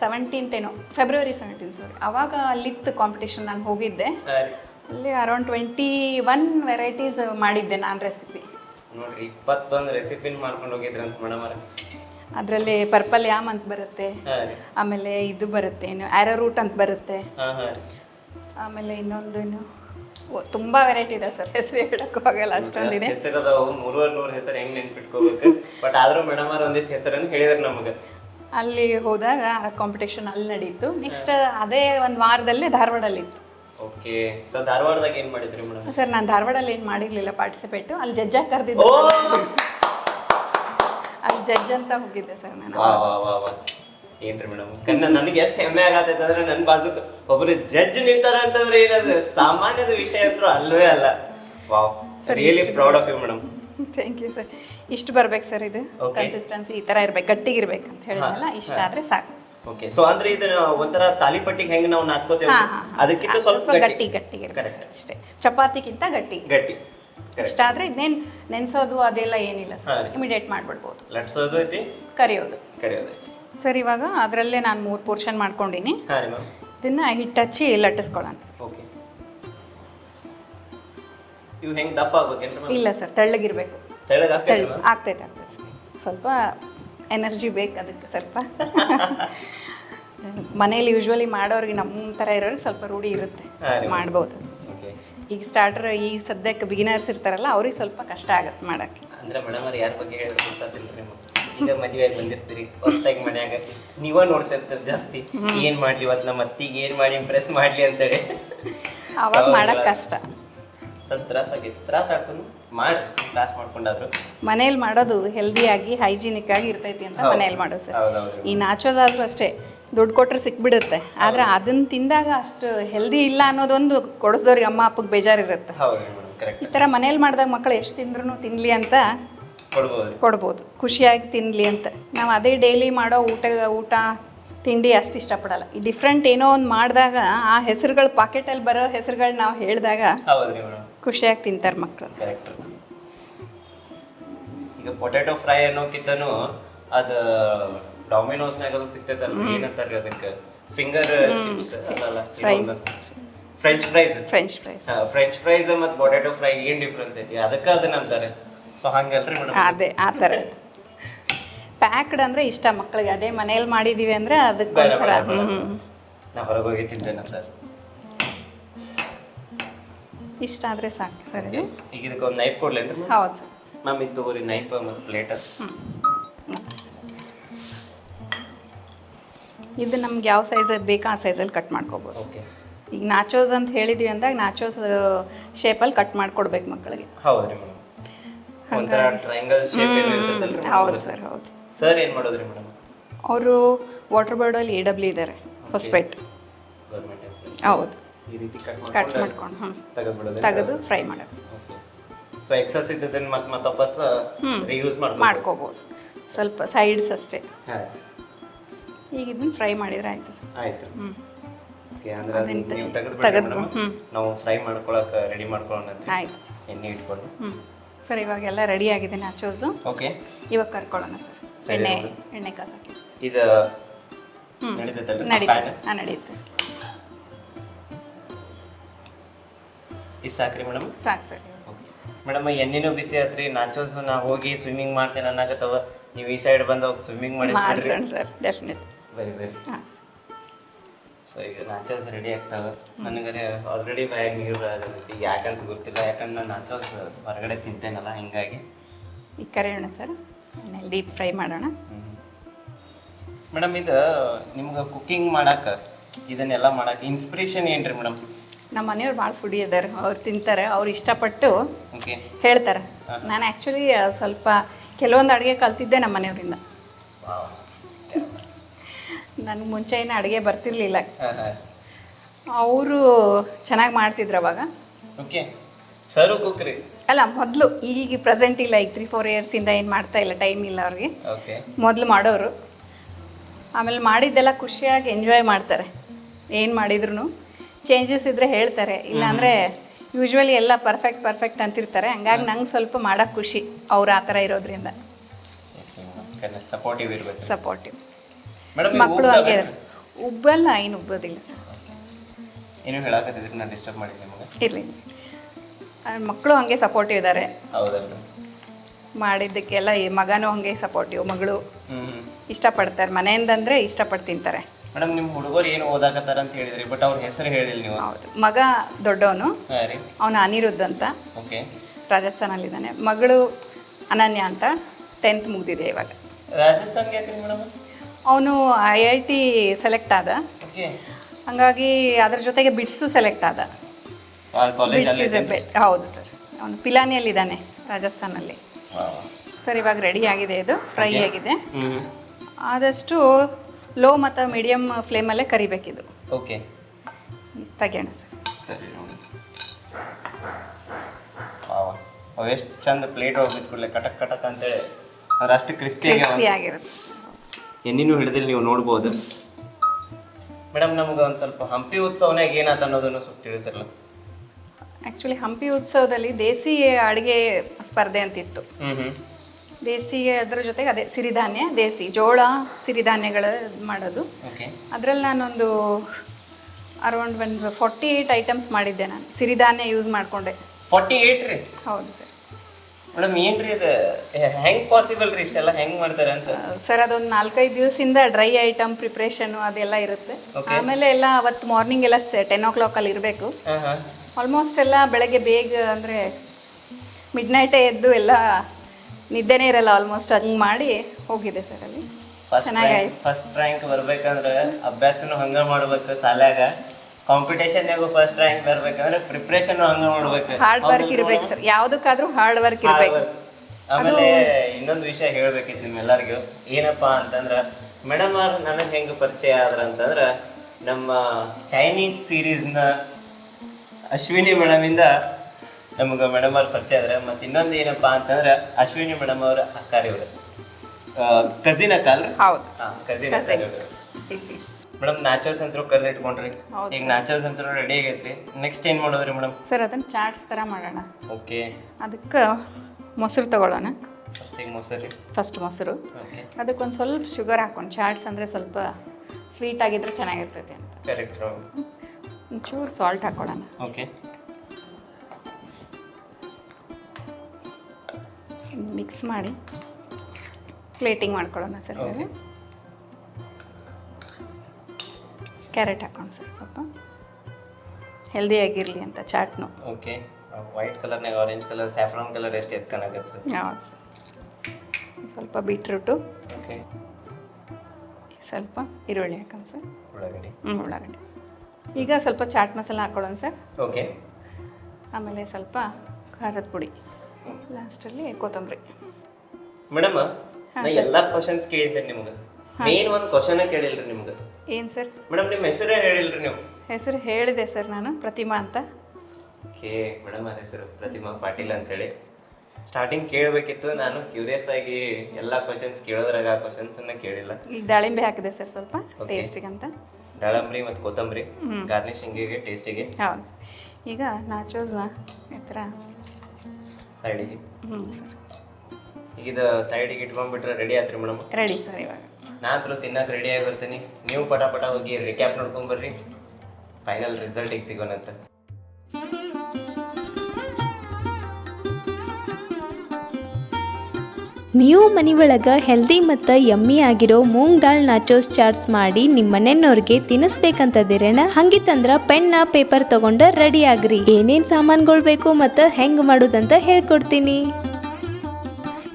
ಸೆವೆಂಟೀನ್ತ್ ಏನೋ ಫೆಬ್ರವರಿ ಸೆವೆಂಟೀನ್ ಸಾರಿ ಅವಾಗ ಅಲ್ಲಿತ್ತು ಕಾಂಪಿಟೇಷನ್ ನಾನು ಹೋಗಿದ್ದೆ. ಅಲ್ಲಿ ಅರೌಂಡ್ ಟ್ವೆಂಟಿ ಒನ್ ವೆರೈಟೀಸ್ ಮಾಡಿದ್ದೆ ನಾನು ರೆಸಿಪಿ ನೋಡ್ರಿ ಇಪ್ಪತ್ತೊಂದು ರೆಸಿಪಿನ ಮಾಡ್ಕೊಂಡು ಹೋಗಿದ್ರಿ ಅಂತ ಮೇಡಮ್ ಅವ್ರ. ಅದರಲ್ಲಿ ಪರ್ಪಲ್ ಯಾಮ್ ಅಂತ ಬರುತ್ತೆ. ಆಮೇಲೆ ಇದು ಬರುತ್ತೆ ಏನು ಆ್ಯರೋ ರೂಟ್ ಅಂತ ಬರುತ್ತೆ. ಆಮೇಲೆ ಇನ್ನೊಂದು ಏನು ತುಂಬಾ ವೆರೈಟಿ ಇದೆ ಸರ್ ಹೆಸರು ಹೇಳಕ್ ಹೋಗಲ್ಲ ಅಷ್ಟೊಂದಿದೆ ಹೆಸರು ಅದಾವು ಮೂರುವರೆ ನೂರು ಹೆಸರು ಹೆಂಗ್ ನೆನ್ಪಿಟ್ಕೋಬೇಕು? ಬಟ್ ಆದ್ರೂ ಮೇಡಮ್ ಅವ್ರ ಒಂದಿಷ್ಟು ಹೆಸರನ್ನು ಹೇಳಿದ್ರು ನಮಗೆ. ಅಲ್ಲಿ ಹೋದಾಗ ಕಾಂಪಿಟೇಷನ್ ಅಲ್ಲಿ ನಡೀತು. ನೆಕ್ಸ್ಟ್ ಅದೇ ಒಂದು ವಾರದಲ್ಲೇ ಧಾರವಾಡಲ್ಲಿತ್ತು. ಓಕೆ ಸೊ ಧಾರವಾಡದಾಗ ಏನ್ ಮಾಡಿದ್ರಿ ಮೇಡಮ್ ಸರ್ ನಾನು ಧಾರವಾಡಲ್ಲಿ ಏನು ಮಾಡಿರಲಿಲ್ಲ ಪಾರ್ಟಿಸಿಪೇಟ್ ಅಲ್ಲಿ ಜಡ್ಜಾಗಿ ಕರೆದಿದ್ದೆ ಅಲ್ಲಿ ಜಡ್ಜ್ ಅಂತ ಹೋಗಿದ್ದೆ ಸರ್ ನಾನು. ವಾ ವಾ ವಾ ವಾ. ಏನ್ರಿ ಮೇಡಮ್ ಕನ್ನ ನನಗೆ ಎಷ್ಟು ಹೆಮ್ಮೆ ಆಗತೈತೆ ಅಂದ್ರೆ ನನ್ನ ಬಾಜು ಒಬ್ರು ಜಡ್ಜ್ ನಿಂತಾರ ಅಂತಂದ್ರೆ ಏನದು? ಸಾಮಾನ್ಯದ ವಿಷಯ ಅಂತೂ ಅಲ್ವೇ ಅಲ್ಲ. Wow really proud of you madam thank you sir ಇಷ್ಟು ಬರ್ಬೇಕು ಸರ್ ಇದು. ಕನ್ಸಿಸ್ಟೆನ್ಸಿ ಈ ಥರ ಇರ್ಬೇಕು ಗಟ್ಟಿಗಿರ್ಬೇಕು ಅಂತ ಹೇಳಿದ್ರಲ್ಲ ಇಷ್ಟ ಆದರೆ ಸಾಕು. ಓಕೆ ಸೊ ಅಂದ್ರೆ ಇದನ್ನ ಒಂಥರ ತಾಲಿಪಟ್ಟಿಗೆ ಹೆಂಗ್ ನಾವು ನಾದ್ಕೋತೇವೆ ಅದಕ್ಕಿಂತ ಸ್ವಲ್ಪ ಗಟ್ಟಿ. ಗಟ್ಟಿ ಕರೆಕ್ಟ್ ಅಷ್ಟೇ. ಚಪಾತಿಗಿಂತ ಗಟ್ಟಿ. ಗಟ್ಟಿ. ಇಷ್ಟ ಆದ್ರೆ ಇದನ್ನೇನು ನೆನ್ಸೋದು ಅದೆಲ್ಲ ಏನಿಲ್ಲ ಸರ್. ಇಮಿಡಿಯೇಟ್ ಮಾಡ್ಬಿಡ್ಬೋದು. ಲಟ್ಸೋದು ಐತಿ? ಕರಿಯೋದು. ಕರಿಯೋದೈತಿ ಸರ್ ಇವಾಗ ಅದರಲ್ಲೇ ನಾನು ಮೂರು ಪೋರ್ಷನ್ ಮಾಡ್ಕೊಂಡಿನಿ. ಇದನ್ನ ಹಿಟ್ಟು ಹಚ್ಚಿ ಲಟ್ಟಿಸ್ಕೊಳ್ಳೋಣ ಸರ್. ಓಕೆ ಇವು ಹೆಂಗೆ ದಪ್ಪ ಆಗ್ಬೇಕೇನ್ರಿ ಇಲ್ಲ ಸರ್ ತೆಳ್ಳಗಿರ್ಬೇಕು. ತೆಳ್ಳಗೆ ತೆಳ್ಳ ಆಗ್ತೈತೆ ಆಗ್ತೈತೆ ಸರ್. ಸ್ವಲ್ಪ ಎನರ್ಜಿ ಬೇಕು ಅದಕ್ಕೆ ಸ್ವಲ್ಪ. ಮನೇಲಿ ಯೂಶ್ವಲಿ ಮಾಡೋರಿಗೆ ನಮ್ಮ ಥರ ಇರೋರಿಗೆ ಸ್ವಲ್ಪ ರೂಢಿ ಇರುತ್ತೆ. ಮಾಡ್ಬೋದು. ಈಗ ಸ್ಟಾರ್ಟರ್ ಈ ಸದ್ಯಕ್ಕೆ ಬಿಗಿನರ್ಸ್ ಇರ್ತಾರಲ್ಲ ಅವ್ರಿಗೆ ಸ್ವಲ್ಪ ಕಷ್ಟ ಆಗುತ್ತೆ ಮಾಡೋಕ್ಕೆ. ಅಂದ್ರೆ ಮೇಡಮ್ ಅವ್ರು ಯಾರ ಬಗ್ಗೆ ಹೇಳಿದ್ರು ಗೊತ್ತಾತಿಲ್ಲ ನಿಮಗೆ. ಈಗ ಮದುವೆಯಾಗಿ ಬಂದಿರ್ತೀರಿ ಹೊಸ್ದಾಗಿ ಮನ್ಯಾಗ. ನೀವ ನೋಡ್ತಾ ಇರ್ತೀರಿ ಜಾಸ್ತಿ. ಏನು ಮಾಡ್ಲಿ ಇವತ್ತು ನಮ್ಮ ಅತ್ತಿಗೆ ಏನ್ ಮಾಡಿ ಇಂಪ್ರೆಸ್ ಮಾಡ್ಲಿ ಅಂತೇಳಿ. ಅವಾಗ ಮಾಡೋಕ್ಕೆ ಕಷ್ಟ. ಸ್ವಲ್ಪ ತ್ರಾಸ ಆಗಿತ್ತು ತ್ರಾಸ ಆಡ್ಕೊಂಡು ಮಾಡ್ರಿ ಕ್ಲಾಸ್ ಮಾಡ್ಕೊಂಡಾದ್ರು. ಮನೇಲಿ ಮಾಡೋದು ಹೆಲ್ದಿಯಾಗಿ ಹೈಜಿನಿಕ್ ಆಗಿ ಇರ್ತೈತಿ ಅಂತ. ಮನೇಲಿ ಮಾಡೋದು ಸರ್. ಹೌದೌದು. ಈ ನಾಚೋದಾದ್ರೂ ಅಷ್ಟೇ ದುಡ್ಡು ಕೊಟ್ಟರೆ ಸಿಕ್ಬಿಡುತ್ತೆ. ಆದ್ರೆ ಅದನ್ನ ತಿಂದಾಗ ಅಷ್ಟು ಹೆಲ್ದಿ ಇಲ್ಲ ಅನ್ನೋದೊಂದು ಕೊಡಿಸ್ದವ್ರಿಗೆ ಅಮ್ಮ ಅಪ್ಪಗೆ ಬೇಜಾರಿರುತ್ತೆ. ಹೌದು ಮೇಡಮ್ ಕರೆಕ್ಟ್ ಈ ಥರ ಮನೇಲಿ ಮಾಡಿದಾಗ ಮಕ್ಕಳು ಎಷ್ಟು ತಿಂದ್ರೂ ತಿನ್ಲಿ ಅಂತ ಕೊಡ್ಬೋದು. ಖುಷಿಯಾಗಿ ತಿನ್ನಲಿ ಅಂತ. ನಾವು ಅದೇ ಡೈಲಿ ಮಾಡೋ ಊಟ ಊಟ ತಿಂಡಿ ಅಷ್ಟು ಇಷ್ಟಪಡಲ್ಲ. ಈ ಡಿಫ್ರೆಂಟ್ ಏನೋ ಒಂದು ಮಾಡಿದಾಗ ಆ ಹೆಸರುಗಳು ಪಾಕೆಟಲ್ಲಿ ಬರೋ ಹೆಸರುಗಳು ನಾವು ಹೇಳಿದಾಗ ಹೌದ್ರಿ ಮೇಡಮ್. ಖುಷಿಯಾಗಿ ತಿಂತಾರೆ ಮಕ್ಕಳು. ಕರೆಕ್ಟ್ ಈಗ ಪೊಟ್ಯಾಟೊ ಫ್ರೈ ಅನ್ನೋಕ್ಕಿಂತನೂ ಅದು ಡಾಮಿನೋಸ್ನಾಗ ಅದು ಸಿಗ್ತೈತಲ್ಲ ಏನಂತಾರೆ ಅದಕ್ಕೆ? ಫಿಂಗರ್ ಚಿಪ್ಸ್ ಅಲ್ಲಲ್ಲ. French fries French fries French fries ಮತ್ತು ಪೊಟ್ಯಾಟೊ ಫ್ರೈ ಏನು ಡಿಫ್ರೆನ್ಸ್ ಐತಿ? ಅದಕ್ಕೆ ಅದನ್ನ ಅಂತಾರೆ. ಸೊ ಹಂಗಲ್ರಿ ಮೇಡಮ್. ಅದೇ ಆ ಥರ ಪ್ಯಾಕ್ಡ್ ಅಂದರೆ ಇಷ್ಟ ಮಕ್ಕಳಿಗೆ. ಅದೇ ಮನೇಲಿ ಮಾಡಿದ್ದೀವಿ ಅಂದರೆ ಅದಕ್ಕೆ ಬೇಡ, ಒಂಥರ ಬೇಡ, ಬೇಡ. ಹ್ಞೂ ನಾ ಹೊರಗೆ ಹೋಗಿ ತಿಂತೇನೆ ಅಂತ ಇಷ್ಟ ಆದರೆ ಸಾಕು ಸರ್ ಇದು ಈಗ ಇದಕ್ಕೆ ಒಂದು ನೈಫ್ ಕೊಡ್ಲೇನ್ರಿ ಹೌದು. ಸರ್ ಮ್ಯಾಮ್ ಇದು ತಗೋರಿ ನೈಫ್ ಮತ್ತು ಪ್ಲೇಟ್ ಇದು ನಮ್ಗೆ ಯಾವ ಸೈಜ್ ಬೇಕಾ ಆ ಸೈಜಲ್ಲಿ ಕಟ್ ಮಾಡ್ಕೋಬೋದು. ಓಕೆ ಈಗ ನಾಚೋಸ್ ಅಂತ ಹೇಳಿದ್ವಿ ಅಂದಾಗ ನಾಚೋಸ್ ಶೇಪಲ್ಲಿ ಕಟ್ ಮಾಡ್ಕೊಡ್ಬೇಕು ಮಕ್ಕಳಿಗೆ. ಹೌದು ಮೇಡಮ್. ಒಂಥರ ಟ್ರಯಾಂಗಲ್ ಶೇಪ್ ಇರ್ತೈತಲ್ರಿ ಹೌದು ಸರ್ ಹೌದು. ಸರ್ ಏನು ಮಾಡೋದ್ರಿ ಮೇಡಮ್? ಅವರು ವಾಟರ್ ಬೋರ್ಡಲ್ಲಿ ಎ ಡಬ್ಲ್ಯೂ ಇದ್ದಾರೆ ಹೊಸಪೇಟ್ ಗೌರ್ಮೆಂಟ್ ಹೌದು. ಈ ರೀತಿ ಕಟ್ ಮಾಡ್ಕೊಂಡು ಹ್ಞೂ ತೆಗೆದು ಫ್ರೈ ಮಾಡೋದು. ಸೊ ಎಕ್ಸಸ್ ಇದ್ದದನ್ನ ಮತ್ತೆ ಮತ್ತೆ ವಾಪಸ್ ರೀಯೂಸ್ ಮಾಡ್ಬೋದು. ಮಾಡ್ಕೋಬೋದು. ಸ್ವಲ್ಪ ಸೈಡ್ಸ್ ಅಷ್ಟೇ. ಈಗ ಇದನ್ನ ಫ್ರೈ ಮಾಡಿದ್ರೆ ಆಯ್ತು ಸರ್. ಆಯ್ತು. ಹ್ಞೂ ಓಕೆ ಅಂದ್ರೆ ಅದನ್ನ ನೀವು ತೆಗೆದು ನಾವು ಫ್ರೈ ಮಾಡ್ಕೊಳಕ್ಕೆ ರೆಡಿ ಮಾಡ್ಕೊಳ್ಳೋಣ ಅಂತ ಆಯ್ತು ಸರ್. ಎಣ್ಣೆ ಇಟ್ಕೊಂಡು. ಹ್ಞೂ ಸರ್ ಇವಾಗೆಲ್ಲ ರೆಡಿ ಆಗಿದೆ ನಾಚೋಸು ಓಕೆ ಇವಾಗ ಕರ್ಕೊಳ್ಳೋಣ ಸರ್. ಎಣ್ಣೆ. ಎಣ್ಣೆ ಕಾಸಾಕಿ ಇದು ನಡೀತೈತಲ್ಲ? ನಡೀತದೆ ಹಾಂ ನಡೀತದೆ ಇದು ಸಾಕ್ರಿ ಮೇಡಮ್? ಸಾಕು ಸರ್. ಮೇಡಮ್ ಎಣ್ಣಿನೂ ಬಿಸಿ ಆತ್ರಿ. ನಾಚೋಸ್ ನಾ ಹೋಗಿ ಸ್ವಿಮ್ಮಿಂಗ್ ಮಾಡ್ತೇನೆ ಅನ್ನಕತ್ತವ. ನೀವು ಈ ಸೈಡ್ ಬಂದು ಹೋಗಿ ಸ್ವಿಮ್ಮಿಂಗ್ ಮಾಡಿ ಮಾಡ್ಸೋಣ ಸರ್ ಡೆಫಿನೆಟ್ ಬರಿ ಬರಿ. ಹಾಂ. ಸೊ ಈಗ ನಾಚೋಸ್ ರೆಡಿ ಆಗ್ತಾವ. ನನಗೆ ಆಲ್ರೆಡಿ ಬ್ಯಾಗ್ ನೀರು ಆಗತೈತಿ ಯಾಕಂತ ಗೊತ್ತಿಲ್ಲ. ಯಾಕಂದ್ರೆ ನಾನು ನಾಚೋಸ್ ಹೊರಗಡೆ ತಿಂತೇನಲ್ಲ ಹಿಂಗಾಗಿ. ಈ ಕರೆಯೋಣ ಸರ್. ಆಮೇಲೆ ಡೀಪ್ ಫ್ರೈ ಮಾಡೋಣ. ಮೇಡಮ್ ಇದು ನಿಮ್ಗೆ ಕುಕ್ಕಿಂಗ್ ಮಾಡಕ್ಕೆ ಇದನ್ನೆಲ್ಲ ಮಾಡಕ್ಕೆ ಇನ್ಸ್ಪಿರೇಷನ್ ಏನ್ರಿ ಮೇಡಮ್? ನಮ್ಮ ಮನೆಯವ್ರು ಭಾಳ ಫುಡಿ ಇದ್ದಾರೆ ಅವ್ರು ತಿಂತಾರೆ ಅವ್ರು ಇಷ್ಟಪಟ್ಟು ಓಕೆ ಹೇಳ್ತಾರೆ. ನಾನು ಆ್ಯಕ್ಚುಲಿ ಸ್ವಲ್ಪ ಕೆಲವೊಂದು ಅಡುಗೆ ಕಲ್ತಿದ್ದೆ ನಮ್ಮ ಮನೆಯವರಿಂದ. ನನಗೆ ಮುಂಚೆ ಏನು ಅಡುಗೆ ಬರ್ತಿರ್ಲಿಲ್ಲ. ಅವರು ಚೆನ್ನಾಗಿ ಮಾಡ್ತಿದ್ರು ಅವಾಗ. ಓಕೆ ಸರು ಕುಕ್ರಿ ಅಲ್ಲ ಮೊದಲು ಈಗ ಪ್ರೆಸೆಂಟ್ ಇಲ್ಲ ಈಗ ತ್ರೀ ಫೋರ್ ಇಯರ್ಸಿಂದ ಏನು ಮಾಡ್ತಾ ಇಲ್ಲ ಟೈಮ್ ಇಲ್ಲ ಅವ್ರಿಗೆ. ಮೊದಲು ಮಾಡೋರು. ಆಮೇಲೆ ಮಾಡಿದ್ದೆಲ್ಲ ಖುಷಿಯಾಗಿ ಎಂಜಾಯ್ ಮಾಡ್ತಾರೆ. ಏನು ಮಾಡಿದ್ರು ಚೇಂಜಸ್ ಇದ್ದರೆ ಹೇಳ್ತಾರೆ. ಇಲ್ಲಾಂದ್ರೆ ಯೂಶ್ವಲಿ ಎಲ್ಲ ಪರ್ಫೆಕ್ಟ್ ಪರ್ಫೆಕ್ಟ್ ಅಂತಿರ್ತಾರೆ. ಹಂಗಾಗಿ ನಂಗೆ ಸ್ವಲ್ಪ ಮಾಡೋಕ್ಕೆ ಖುಷಿ ಅವ್ರು ಆ ಥರ ಇರೋದ್ರಿಂದ. ಸಪೋರ್ಟಿವ್ ಇರಬೇಕು. ಸಪೋರ್ಟಿವ್ ಮಕ್ಕಳು ಹಾಗೆ ಉಬ್ಬಲ್ಲ ಏನು ಉಬ್ಬೋದಿಲ್ಲ ಸರ್. ಏನು ಹೇಳಕತ್ತಿದ್ರಿ ನಾನು ಡಿಸ್ಟರ್ಬ್ ಮಾಡಿದ್ದೆ ನಿಮಗೆ. ಇರಲಿ ಮಕ್ಕಳು ಹಾಗೆ ಸಪೋರ್ಟಿವ್ ಇದ್ದಾರೆ ಹೌದಲ್ರಿ ಮಾಡಿದ್ದಕ್ಕೆಲ್ಲ ಈ ಮಗನೂ ಹಂಗೆ ಸಪೋರ್ಟಿವ್ ಮಗಳು ಇಷ್ಟಪಡ್ತಾರೆ. ಮನೆಯಿಂದ ಅಂದ್ರೆ ಇಷ್ಟಪಟ್ಟು ತಿಂತಾರೆ. ಮೇಡಮ್ ನಿಮ್ಮ ಹುಡುಗರು ಏನು ಓದಾಕತ್ತಾರ ಅಂತ ಹೇಳಿದ್ರಿ ಬಟ್ ಅವ್ರ ಹೆಸರು ಹೇಳಿಲ್ಲ ನೀವು. ಹೌದು. ಮಗ ದೊಡ್ಡವನು. ಹಾಂ ರೀ. ಅವನು ಅನಿರುದ್ಧ ಅಂತ. ಓಕೆ. ರಾಜಸ್ಥಾನಲ್ಲಿದ್ದಾನೆ. ಮಗಳು ಅನನ್ಯ ಅಂತ ಟೆಂತ್ ಮುಗಿದಿದೆ ಇವಾಗ. ರಾಜಸ್ಥಾನ್ ಯಾಕ್ರಿ ಮೇಡಮ್? ಅವನು ಐ ಐ ಟಿ ಸೆಲೆಕ್ಟ್ ಆದ. ಓಕೆ. ಹಂಗಾಗಿ ಅದ್ರ ಜೊತೆಗೆ ಬಿಟ್ಸು ಸೆಲೆಕ್ಟ್ ಆದ. College BITS is a bet ಹೌದು ಸರ್. ಅವನು ಪಿಲಾನಿಯಲ್ಲಿದ್ದಾನೆ ರಾಜಸ್ಥಾನಲ್ಲಿ. ಸರ್ ಇವಾಗ ರೆಡಿ ಆಗಿದೆ ಇದು ಫ್ರೈ ಆಗಿದೆ. ಆದಷ್ಟು ಲೋ ಮತ್ತು ಮೀಡಿಯಮ್ ಫ್ಲೇಮಲ್ಲೇ ಕರಿಬೇಕಿದು. Okay ತೆಗೆಯೋಣ sir. ಸರಿ ಅವು ಎಷ್ಟು ಚಂದ ಪ್ಲೇಟ್ ಹೋಗ್ಬಿಟ್ಟು ಕೂಡಲೇ ಕಟಕ್ ಕಟಕ್ ಅಂತೇಳಿ. ಅದ್ರ ಅಷ್ಟು ಕ್ರಿಸ್ಪಿ ಕ್ರಿಸ್ಪಿ ಆಗಿರುತ್ತೆ. ಎಣ್ಣಿನೂ ಹಿಡಿದಿಲ್ಲ ನೀವು ನೋಡ್ಬೋದು. ಮೇಡಮ್ ನಮ್ಗೆ ಒಂದು ಸ್ವಲ್ಪ ಹಂಪಿ ಉತ್ಸವನಾಗ ಏನಾತ ಅನ್ನೋದನ್ನು ಸ್ವಲ್ಪ ತಿಳಿಸಿರಲ್ಲ ಆ್ಯಕ್ಚುಲಿ ಹಂಪಿ ಉತ್ಸವದಲ್ಲಿ ದೇಸಿ ಅಡುಗೆ ಸ್ಪರ್ಧೆ ಅಂತಿತ್ತು. ಹ್ಞೂ ಹ್ಞೂ ದೇಸಿ ಅದರ ಜೊತೆಗೆ ಅದೇ ಸಿರಿಧಾನ್ಯ ದೇಸಿ ಜೋಳ ಸಿರಿಧಾನ್ಯಗಳ ಮಾಡೋದು. ಓಕೆ ಅದರಲ್ಲಿ ನಾನೊಂದು ಅರೌಂಡ್ ಒಂದು ಫಾರ್ಟಿ ಏಯ್ಟ್ ಐಟಮ್ಸ್ ಮಾಡಿದ್ದೆ ನಾನು. ಸಿರಿಧಾನ್ಯ ಯೂಸ್ ಮಾಡಿಕೊಂಡೆ. ಫಾರ್ಟಿ ಏಯ್ಟ್ ರೀ? ಹೌದು ಸರ್. ಮೇಡಮ್ ರೀ ಇದು? ಹೆಂಗ್ ಪಾಸಿಬಲ್ ರೀ ಇಷ್ಟೆಲ್ಲ? ಹೆಂಗ್ ಮಾಡ್ತಾರೆ ಅಂತ? ಸರ್ ಅದೊಂದು ನಾಲ್ಕೈದು ದಿವಸದಿಂದ ಡ್ರೈ ಐಟಮ್ ಪ್ರಿಪ್ರೇಷನ್ ಅದೆಲ್ಲ ಇರುತ್ತೆ. ಆಮೇಲೆ ಎಲ್ಲ ಅವತ್ತು ಮಾರ್ನಿಂಗ್ ಎಲ್ಲ ಟೆನ್ ಓ ಕ್ಲಾಕಲ್ಲಿ ಇರಬೇಕು. ಹಾಂ ಹಾಂ. ಆಲ್ಮೋಸ್ಟ್ ಎಲ್ಲ ಬೆಳಗ್ಗೆ ಬೇಗ ಅಂದರೆ ಮಿಡ್ ನೈಟೇ ಎದ್ದು ಎಲ್ಲ ನಿದ್ದೆನೇ ಇರಲ್ಲ ಆಲ್ಮೋಸ್ಟ್ ಹಂಗೆ ಮಾಡಿ ಹೋಗಿದೆ ಸರ್ ಅಲ್ಲಿ. ಫಸ್ಟ್ ಚೆನ್ನಾಗಾಯ್ತು ಫಸ್ಟ್ ರ್ಯಾಂಕ್ ಬರ್ಬೇಕಂದ್ರೆ ಅಭ್ಯಾಸನು ಹಂಗ ಮಾಡ್ಬೇಕು ಶಾಲ್ಯಾಗ. ಕಾಂಪಿಟೇಷನ್ ಫಸ್ಟ್ ರ್ಯಾಂಕ್ ಬರ್ಬೇಕಂದ್ರೆ ಪ್ರಿಪ್ರೇಷನ್ ಹಂಗ ಮಾಡ್ಬೇಕು. ಹಾರ್ಡ್ ವರ್ಕ್ ಇರ್ಬೇಕು ಸರ್ ಯಾವ್ದಕ್ಕಾದ್ರೂ ಹಾರ್ಡ್ ವರ್ಕ್ ಇರ್ಬೇಕು. ಆಮೇಲೆ ಇನ್ನೊಂದು ವಿಷಯ ಹೇಳ್ಬೇಕಿತ್ತು ನಿಮ್ಮೆಲ್ಲರಿಗೂ. ಏನಪ್ಪಾ ಅಂತಂದ್ರ ಮೇಡಮ್ ಅವ್ರು ನನಗೆ ಹೆಂಗ್ ಪರಿಚಯ ಆದ್ರ ಅಂತಂದ್ರ ನಮ್ಮ ಚೈನೀಸ್ ಸೀರೀಸ್ನ ಅಶ್ವಿನಿ ಮೇಡಮ್ ಇಂದ ನಮ್ಗೆ ಮೇಡಮ್ ಅವ್ರ ಪರಿಚಯ ಆದ್ರೆ ಮತ್ತೆ ಇನ್ನೊಂದು ಏನಪ್ಪಾ ಅಂತಂದ್ರೆ ಅಶ್ವಿನಿ ಮೇಡಮ್ ಅವರ ಅಕ್ಕಾರಿ ಅವರು ಕಸಿನ್ ಅಕ್ಕ ಅಲ್ರಿ? ಹೌದು. ಕಸಿನ್ ಮೇಡಮ್ ನಾಚೋಸ್ ಅಂತೂ ಕರೆದು ಇಟ್ಕೊಂಡ್ರಿ ಹೌದು. ಈಗ ನಾಚೋಸ್ ಅಂತೂ ರೆಡಿ ಆಗೈತ್ರಿ. ನೆಕ್ಸ್ಟ್ ಏನ್ ಮಾಡೋದ್ರಿ ಮೇಡಮ್ ಸರ್ ಅದನ್ನ ಚಾಟ್ಸ್ ಥರ ಮಾಡೋಣ. ಓಕೆ ಅದಕ್ಕೆ ಮೊಸರು ತಗೊಳ್ಳೋಣ. ಫಸ್ಟ್ ಈಗ ಮೊಸರಿ? ಫಸ್ಟ್ ಮೊಸರು. ಓಕೆ ಅದಕ್ಕೊಂದು ಸ್ವಲ್ಪ ಶುಗರ್ ಹಾಕೊಂಡು ಚಾಟ್ಸ್ ಅಂದರೆ ಸ್ವಲ್ಪ ಸ್ವೀಟ್ ಆಗಿದ್ರೆ ಚೆನ್ನಾಗಿರ್ತೈತೆ ಅಂತ. ಕರೆಕ್ಟ್ ಒಂಚೂರು ಸಾಲ್ಟ್ ಹಾಕೊಳ್ಳೋಣ ಓಕೆ ಮಿಕ್ಸ್ ಮಾಡಿ ಪ್ಲೇಟಿಂಗ್ ಮಾಡ್ಕೊಳ್ಳೋಣ ಸರ್ ಇವಾಗ. ಕ್ಯಾರೆಟ್ ಹಾಕೋಣ ಸರ್ ಸ್ವಲ್ಪ. ಹೆಲ್ದಿಯಾಗಿರಲಿ ಅಂತ ಚಾಟ್ನು. ಓಕೆ ವೈಟ್ ಕಲರ್ನಾಗ ಆರೆಂಜ್ ಕಲರ್ ಸ್ಯಾಫ್ರಾನ್ ಕಲರ್ ಎಷ್ಟು ಎತ್ಕೊಳಕತ್ತೆ ಹೌದು ಸರ್. ಸ್ವಲ್ಪ ಬೀಟ್ರೂಟು ಓಕೆ ಸ್ವಲ್ಪ ಈರುಳ್ಳಿ ಹಾಕೋಣ ಸರ್. ಉಳ್ಳಾಗಡ್ಡಿ. ಹ್ಞೂ ಉಳ್ಳಾಗಡ್ಡಿ. ಈಗ ಸ್ವಲ್ಪ ಚಾಟ್ ಮಸಾಲ ಹಾಕೊಳ್ಳೋಣ ಸರ್. ಓಕೆ ಆಮೇಲೆ ಸ್ವಲ್ಪ ಖಾರದ ಪುಡಿ. ಲಾಸ್ಟಲ್ಲಿ ಕೊತ್ತಂಬರಿ. ಮೇಡಮ್ ನಾ ಎಲ್ಲ ಕ್ವಶನ್ಸ್ ಕೇಳಿದ್ದೆ ನಿಮ್ಗೆ. ಮೇನ್ ಒಂದು ಕ್ವಶನ್ ಕೇಳಿಲ್ರಿ ನಿಮ್ಗೆ. ಏನು ಸರ್ ಮೇಡಮ್ ನಿಮ್ಮ ಹೆಸರೇ ಹೇಳಿಲ್ರಿ ನೀವು. ಹೆಸರು ಹೇಳಿದೆ ಸರ್ ನಾನು ಪ್ರತಿಮಾ ಅಂತ. ಓಕೆ ಮೇಡಮ್ ಅದ ಸರ್ ಪ್ರತಿಮಾ ಪಾಟೀಲ್ ಅಂತೇಳಿ ಸ್ಟಾರ್ಟಿಂಗ್ ಕೇಳಬೇಕಿತ್ತು ನಾನು ಕ್ಯೂರಿಯಸ್ ಆಗಿ ಎಲ್ಲ ಕ್ವಶನ್ಸ್ ಕೇಳೋದ್ರಾಗ ಆ ಕ್ವಶನ್ಸ್ ಅನ್ನ ಕೇಳಿಲ್ಲ. ಈಗ ದಾಳಿಂಬೆ ಹಾಕಿದೆ ಸರ್ ಸ್ವಲ್ಪ Okay. ಟೇಸ್ಟಿಗಂತ ದಾಳಂಬ್ರಿ ಮತ್ತು ಕೊತ್ತಂಬರಿ ಗಾರ್ನಿಶಿಂಗಿಗೆ ಟೇಸ್ಟಿಗೆ ಹೌದು ಈಗ ನಾಚೋಸ್ನ ಈ ಥರ ಸೈಡಿಗೆ. ಹ್ಞೂ ಸರ್. ಈಗ ಇದು ಸೈಡಿಗೆ ಇಟ್ಕೊಂಡ್ಬಿಟ್ರೆ ರೆಡಿ ಆತ್ರಿ ಮೇಡಮ್? ರೆಡಿ ಸರ್ ಇವಾಗ. ನಾನು ತಿನ್ನಕ್ಕೆ ರೆಡಿ ಆಗಿ ಬರ್ತೀನಿ ನೀವು ಪಟ ಪಟ ಹೋಗಿ ರಿಕ್ಯಾಪ್ ನೋಡ್ಕೊಂಬರ್ರಿ ಫೈನಲ್ ರಿಸಲ್ಟಿಗೆ ಸಿಗೋಣಂತ. ನೀವು ಮನೆಯೊಳಗ ಹೆಲ್ದಿ ಮತ್ತು ಯಮ್ಮಿ ಆಗಿರೋ ಮೂಂಗ್ ದಾಲ್ ನಾಚೋಸ್ ಚಾಟ್ಸ್ ಮಾಡಿ ನಿಮ್ಮ ಮನೆಯವ್ರಿಗೆ ತಿನ್ನಿಸ್ಬೇಕಂತದಿರೇನ? ಹಂಗಿತ್ತಂದ್ರ ಪೆನ್ನ ಪೇಪರ್ ತಗೊಂಡ ರೆಡಿ ಆಗ್ರಿ. ಏನೇನ್ ಸಾಮಾನುಗಳು ಬೇಕು ಮತ್ತು ಹೆಂಗ್ ಮಾಡೋದಂತ ಹೇಳ್ಕೊಡ್ತೀನಿ.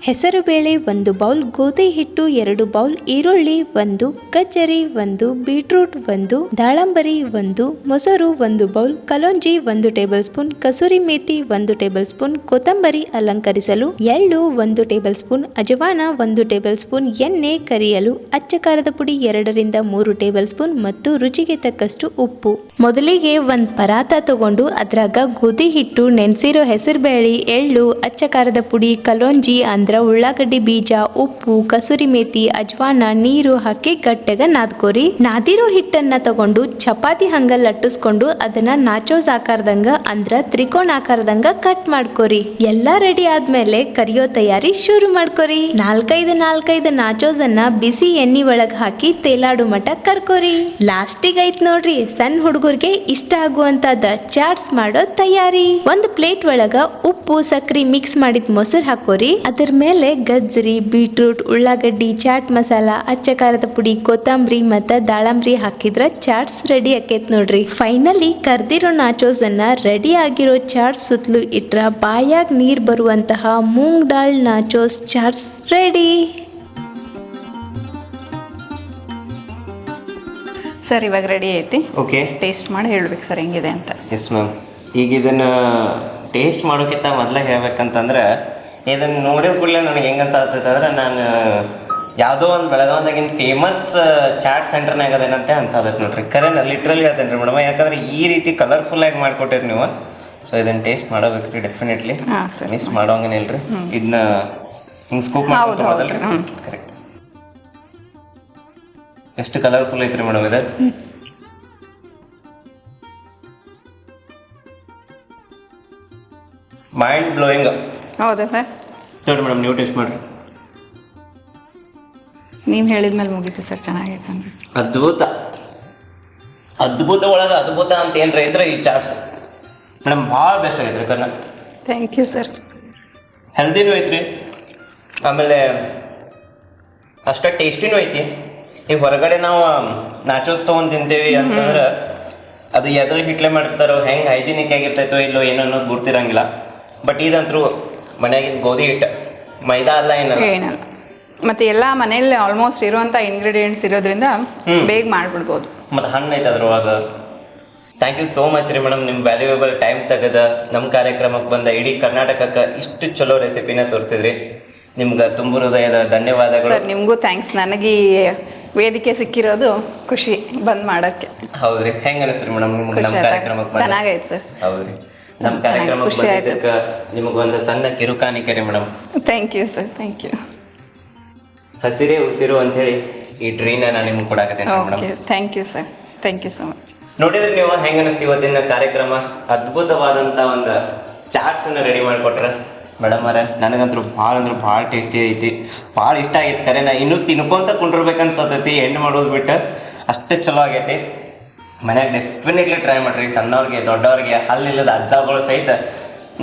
ಹೆಸರು ಬೇಳೆ ಒಂದು ಬೌಲ್, ಗೋಧಿ ಹಿಟ್ಟು ಎರಡು ಬೌಲ್, ಈರುಳ್ಳಿ ಒಂದು ಕಚ್ಚರಿ ಒಂದು, ಬೀಟ್ರೂಟ್ ಒಂದು, ದಾಳಂಬರಿ ಒಂದು, ಮೊಸರು ಒಂದು ಬೌಲ್, ಕಲೋಂಜಿ ಒಂದು ಟೇಬಲ್ ಸ್ಪೂನ್, ಕಸೂರಿ ಮೇಥಿ ಒಂದು ಟೇಬಲ್ ಸ್ಪೂನ್, ಕೊತ್ತಂಬರಿ ಅಲಂಕರಿಸಲು ಎಳ್ಳು ಒಂದು ಟೇಬಲ್ ಸ್ಪೂನ್, ಅಜವಾನ ಒಂದು ಟೇಬಲ್ ಸ್ಪೂನ್, ಎಣ್ಣೆ ಕರಿಯಲು ಅಚ್ಚ ಖಾರದ ಪುಡಿ ಎರಡರಿಂದ ಮೂರು ಟೇಬಲ್ ಸ್ಪೂನ್ ಮತ್ತು ರುಚಿಗೆ ತಕ್ಕಷ್ಟು ಉಪ್ಪು. ಮೊದಲಿಗೆ ಒಂದು ಪರಾತ ತಗೊಂಡು ಅದ್ರಾಗ ಗೋಧಿ ಹಿಟ್ಟು, ನೆನೆಸಿರೋ ಹೆಸರುಬೇಳೆ ಎಳ್ಳು ಅಚ್ಚ ಖಾರದ ಪುಡಿ, ಕಲೋಂಜಿ ಅಂದ್ರ ಉಳ್ಳಾಗಡ್ಡಿ ಬೀಜ, ಉಪ್ಪು, ಕಸೂರಿ ಮೇತಿ, ಅಜ್ವಾನ, ನೀರು ಹಾಕಿ ಗಟ್ಟೆಗ ನಾದ್ಕೋರಿ. ನಾದಿರೋ ಹಿಟ್ಟನ್ನ ತಗೊಂಡು ಚಪಾತಿ ಹಂಗ ಲಟ್ಟಿಸ್ಕೊಂಡು ಅದನ್ನ ನಾಚೋಸ್ ಆಕಾರದಂಗ ಅಂದ್ರ ತ್ರಿಕೋಣ ಆಕಾರದಂಗ ಕಟ್ ಮಾಡ್ಕೋರಿ. ಎಲ್ಲಾ ರೆಡಿ ಆದ್ಮೇಲೆ ಕರಿಯೋ ತಯಾರಿ ಶುರು ಮಾಡ್ಕೋರಿ. ನಾಲ್ಕೈದು ನಾಲ್ಕೈದು ನಾಚೋಸ್ ಅನ್ನ ಬಿಸಿ ಎಣ್ಣಿ ಒಳಗ್ ಹಾಕಿ ತೇಲಾಡು ಮಠ ಕರ್ಕೋರಿ. ಲಾಸ್ಟಿಗೆ ಐತ್ ನೋಡ್ರಿ ಸಣ್ಣ ಹುಡುಗರಿಗೆ ಇಷ್ಟ ಆಗುವಂತ ಚಾಟ್ಸ್ ಮಾಡೋ ತಯಾರಿ. ಒಂದು ಪ್ಲೇಟ್ ಒಳಗ ಉಪ್ಪು, ಸಕ್ರಿ ಮಿಕ್ಸ್ ಮಾಡಿದ ಮೊಸರು ಹಾಕೋರಿ. ಅದ್ರ ಮೇಲೆ ಗಜ್ಜರಿ ಬೀಟ್ರೂಟ್ ಉಳ್ಳಾಗಡ್ಡಿ ಚಾಟ್ ಮಸಾಲ ಅಚ್ಚ ಖಾರದ ಪುಡಿ ಕೊತ್ತಂಬರಿ ಮತ್ತು ದಾಳಂಬರಿ ಹಾಕಿದ್ರೆ ಚಾಟ್ಸ್ ರೆಡಿ ಆಕೈತೆ ನೋಡ್ರಿ. ಫೈನಲಿ ಕರ್ದಿರೋ ನಾಚೋಸನ್ನು ಅನ್ನ ರೆಡಿ ಆಗಿರೋ ಚಾಟ್ಸ್ ಸುತ್ತಲೂ ಇಟ್ರ ಬಾಯಾಗ ನೀರು ಬರುವಂತಹ moong dal nachos chaats ready sir ಇವಾಗ ರೆಡಿ ಐತಿ? ಓಕೆ ಟೇಸ್ಟ್ ಮಾಡಿ ಹೇಳ್ಬೇಕು ಸರ್ ಹೆಂಗಿದೆ ಅಂತ. ಎಸ್ ಮ್ಯಾಮ್ ಈಗ ಇದನ್ನು ಟೇಸ್ಟ್ ಮಾಡೋಕ್ಕಿಂತ ಮೊದಲೇ ಹೇಳ್ಬೇಕಂತಂದ್ರೆ ಇದನ್ನ ನೋಡಿದ ಕೂಡಲೇ ನನಗೆ ಹೆಂಗೆ ಅನ್ಸಾತೈತೆ ಅಂದ್ರೆ ನಾನು ಯಾವುದೋ ಒಂದು ಬೆಳಗಾವದಾಗಿನ ಫೇಮಸ್ ಚಾಟ್ ಸೆಂಟರ್ನಾಗ ಅದೇನಂತೆ ಅನ್ಸಾದೈತೆ ನೋಡ್ರಿ. ಕರೆನ ಲಿಟ್ರಲಿ ಹೇಳ್ತೇನೆ ರೀ ಮೇಡಮ್. ಯಾಕಂದ್ರೆ ಈ ರೀತಿ ಕಲರ್ಫುಲ್ ಆಗಿ ಮಾಡ್ಕೊಟ್ಟಿರಿ ನೀವು. ಸೊ ಇದನ್ನ ಟೇಸ್ಟ್ ಮಾಡಬೇಕು ರೀ ಡೆಫಿನೆಟ್ಲಿ ಮಿಸ್ ಮಾಡೋಂಗೇನಿಲ್ಲ ಮಾಡೋಂಗೇನಿಲ್ರಿ ಇದನ್ನ ಹಿಂಗೆ ಸ್ಕೂಪ್ ಹ್ಮ್. ಕರೆಕ್ಟ್ ಎಷ್ಟು ಕಲರ್ಫುಲ್ ಐತ್ರಿ ಮೇಡಮ್ ಇದು? ಮೈಂಡ್ ಬ್ಲೋಯಿಂಗ್ ಹೌದಾ ಸರ್? ನೋಡಿ ಮೇಡಮ್ ನೀವು ಟೇಸ್ಟ್ ಮಾಡ್ರಿ. ನೀವು ಹೇಳಿದ್ಮೇಲೆ ಮುಗೀತು ಸರ್ ಚೆನ್ನಾಗೈತೆ ಅಂದ್ರೆ ಅದ್ಭುತ. ಅದ್ಭುತ ಒಳಗೆ ಅದ್ಭುತ ಅಂತ ಏನರ ಇದ್ರೆ ಈ ಚಾಟ್ಸ್ ಮೇಡಮ್ ಭಾಳ ಬೆಸ್ಟ್ ಆಗೈತ್ರಿ ಕರ್ನ. ಥ್ಯಾಂಕ್ ಯು ಸರ್ ಹೆಲ್ದಿನೂ ಐತ್ರಿ. ಆಮೇಲೆ ಅಷ್ಟೇ ಟೇಸ್ಟಿನೂ ಐತಿ. ಈಗ ಹೊರಗಡೆ ನಾವು ನಾಚೋಸ್ ತೊಗೊಂಡು ತಿಂತೀವಿ ಅಂತಂದ್ರೆ ಅದು ಎದ್ರ ಹಿಟ್ಲೆ ಮಾಡಿರ್ತಾರೋ ಹೆಂಗೆ ಹೈಜಿನಿಕ್ ಆಗಿರ್ತೈತೋ ಇಲ್ಲೋ ಏನೋ ಅನ್ನೋದು ಗುರ್ತಿರಂಗಿಲ್ಲ. ಬಟ್ ಇದಂತರೂ ಮನ್ಯಾಗಿನ ಗೋಧಿ ಹಿಟ್ಟು. ಮೈದಾ ಅಲ್ಲ ಏನಲ್ಲ? ಏನಲ್ಲ. ಮತ್ತೆ ಎಲ್ಲ ಮನೆಯಲ್ಲಿ ಆಲ್ಮೋಸ್ಟ್ ಇರುವಂತ ಇಂಗ್ರೀಡಿಯೆಂಟ್ಸ್ ಇರೋದ್ರಿಂದ ಬೇಗ ಮಾಡ್ಬಿಡ್ಬೋದು. ಮತ್ತು ಹಣ್ಣು ಐತೆ ಅದ್ರೊಳಗೆ? ಥ್ಯಾಂಕ್ ಯು ಸೋ ಮಚ್ ರೀ ಮೇಡಮ್ ನಿಮ್ಮ ವ್ಯಾಲ್ಯೂಯಬಲ್ ಟೈಮ್ ತೆಗೆದ ನಮ್ಮ ಕಾರ್ಯಕ್ರಮಕ್ಕೆ ಬಂದ ಇಡೀ ಕರ್ನಾಟಕಕ್ಕೆ ಇಷ್ಟು ಚಲೋ ರೆಸಿಪಿನ ತೋರಿಸಿದ್ರಿ. ನಿಮ್ಗೆ ತುಂಬ ಹೃದಯದ ಧನ್ಯವಾದಗಳು. ಸರ್ ನಿಮಗೂ ಥ್ಯಾಂಕ್ಸ್ ನನಗೆ ಈ ವೇದಿಕೆ ಸಿಕ್ಕಿರೋದು ಖುಷಿ ಬಂದ್ ಮಾಡೋಕ್ಕೆ. ಹೌದ್ರಿ. ಹೆಂಗ ಅನಿಸ್ತ್ರಿ ಮೇಡಮ್ ನಿಮ್ಗೆ ಖುಷಿ ನಮ್ಮ? ಕಾರ್ಯಕ್ರಮಕ್ಕೆ ಬಂದ. ಚೆನ್ನಾಗೈತೆ ಸರ್. ಹೌದ್ರಿ. ನಮ್ಮ ಕಾರ್ಯಕ್ರಮಕ್ಕೆ ಬಂದಿದ್ದಕ್ಕೆ ನಿಮಗೆ ಬಂದಿದ್ದಕ್ಕೆ ನಿಮಗೊಂದು ಸಣ್ಣ ಕಿರುಕಾಣಿಕೆ ಕರೆ madam thank you sir thank you ಹಸಿರೇ ಉಸಿರು ಅಂತೇಳಿ ಈ ಟ್ರೈನ್ ನಾನು ನಿಮ್ಗೆ ಕೊಡಾಕತ್ತೇನೆ madam thank you sir thank you so much ನೋಡಿದ್ರೆ ನೀವು ಹೆಂಗ ಅನಿಸ್ತು ಇವತ್ತಿನ ಕಾರ್ಯಕ್ರಮ? ಅದ್ಭುತವಾದಂತ ಒಂದು ಚಾಟ್ಸ್ ಅನ್ನ ರೆಡಿ ಮಾಡಿಕೊಟ್ರ. ಮೇಡಮ್ ಅರೆ ನನಗಂತೂ ಭಾಳ ಅಂದ್ರೆ ಭಾಳ ಟೇಸ್ಟಿ ಐತಿ. ಭಾಳ ಇಷ್ಟ ಆಗೈತೆ ಕರೆ. ನಾ ಇನ್ನೂ ತಿನ್ಕೊಂತ ಕುಂಡಿರ್ಬೇಕನ್ಸತೈತಿ. ಹೆಣ್ಣು ಮಾಡೋದು ಬಿಟ್ಟು ಅಷ್ಟು ಚಲೋ ಆಗೈತಿ. ಮನ್ಯಾಗ ಡೆಫಿನೆಟ್ಲಿ ಟ್ರೈ ಮಾಡ್ರಿ, ಸಣ್ಣವ್ರಿಗೆ, ದೊಡ್ಡವ್ರಿಗೆ ಹಲ್ಲಿಲ್ಲದ ಅಜ್ಜಗಳು ಸಹಿತ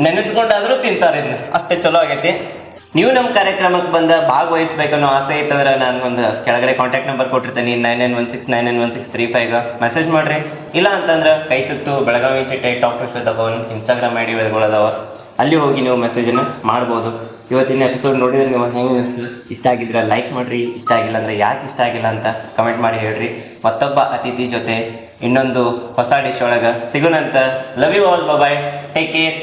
ನೆನೆಸ್ಕೊಂಡಾದ್ರೂ ತಿಂತಾರೆ ಇದನ್ನ ಅಷ್ಟೇ ಚಲೋ ಆಗೈತಿ. ನೀವು ನಮ್ಮ ಕಾರ್ಯಕ್ರಮಕ್ಕೆ ಬಂದ ಭಾಗವಹಿಸ್ಬೇಕನ್ನೋ ಆಸೆ ಇತ್ತಂದ್ರೆ ನಾನು ಒಂದು ಕೆಳಗಡೆ ಕಾಂಟ್ಯಾಕ್ಟ್ ನಂಬರ್ ಕೊಟ್ಟಿರ್ತೀನಿ nine nine one six nine nine one six three five message ಮಾಡಿರಿ. ಇಲ್ಲ ಅಂತಂದ್ರೆ ಕೈ ತುತ್ತು, ಬೆಳಗಾವಿ ಚಿಟ್ಟೆ talk to Shweta Bhavan Instagram I D ಅದಾವ. ಅಲ್ಲಿ ಹೋಗಿ ನೀವು ಮೆಸೇಜನ್ನು ಮಾಡ್ಬೋದು. ಇವತ್ತಿನ ಎಪಿಸೋಡ್ ನೋಡಿದ್ರೆ ನೀವು ಹೆಂಗೆ ಅನಿಸ್ತು? ಇಷ್ಟ ಆಗಿದ್ರೆ ಲೈಕ್ ಮಾಡಿರಿ, ಇಷ್ಟ ಆಗಿಲ್ಲ ಅಂದರೆ ಯಾಕೆ ಇಷ್ಟ ಆಗಿಲ್ಲ ಅಂತ ಕಮೆಂಟ್ ಮಾಡಿ ಹೇಳ್ರಿ. ಮತ್ತೊಬ್ಬ ಅತಿಥಿ ಜೊತೆ ಇನ್ನೊಂದು ಹೊಸ ಡಿಶ್ ಒಳಗೆ ಸಿಗೋಣಂತ love you all bye take care